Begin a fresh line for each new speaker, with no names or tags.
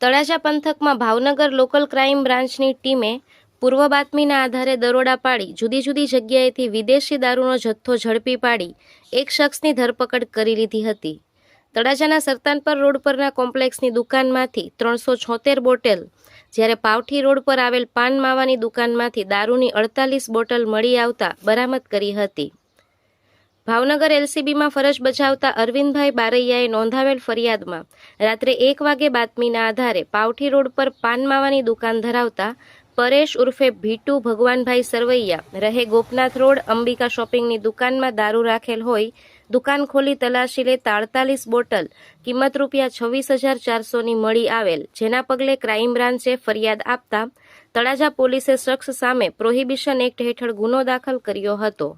તળાજા પંથકમાં Bhavnagar local crime બ્રાન્ચની ટીમે પૂર્વ બાતમીના આધારે દરોડા પાડી જુદી જુદી જગ્યાએથી વિદેશી દારૂનો જથ્થો ઝડપી પાડી એક શખ્સની ધરપકડ કરી લીધી હતી. તળાજાના સરતાનપર રોડ પરના કોમ્પ્લેક્સની દુકાનમાંથી ત્રણસો છોતેર બોટેલ, જ્યારે પાવઠી રોડ પર આવેલ પાન માવાની દુકાનમાંથી દારૂની અડતાલીસ બોટલ મળી આવતા બરામદ કરી હતી. ભાવનગર એલસીબીમાં ફરજ બજાવતા અરવિંદભાઈ બારૈયાએ નોંધાવેલ ફરિયાદમાં રાત્રે એક વાગે બાતમીના આધારે પાવઠી રોડ પર પાન માવાની દુકાન ધરાવતા પરેશ ઉર્ફે ભીટુ ભગવાનભાઈ સરવૈયા રહે ગોપનાથ રોડ અંબિકા શોપિંગની દુકાનમાં દારૂ રાખેલ હોય, દુકાન ખોલી તલાશી લેતા અડતાલીસ બોટલ, કિંમત રૂપિયા છવ્વીસ હજાર ચારસોની મળી આવેલ, જેના પગલે ક્રાઇમ બ્રાન્ચે ફરિયાદ આપતા તળાજા પોલીસે શખ્સ સામે પ્રોહિબિશન એક્ટ હેઠળ ગુનો દાખલ કર્યો હતો.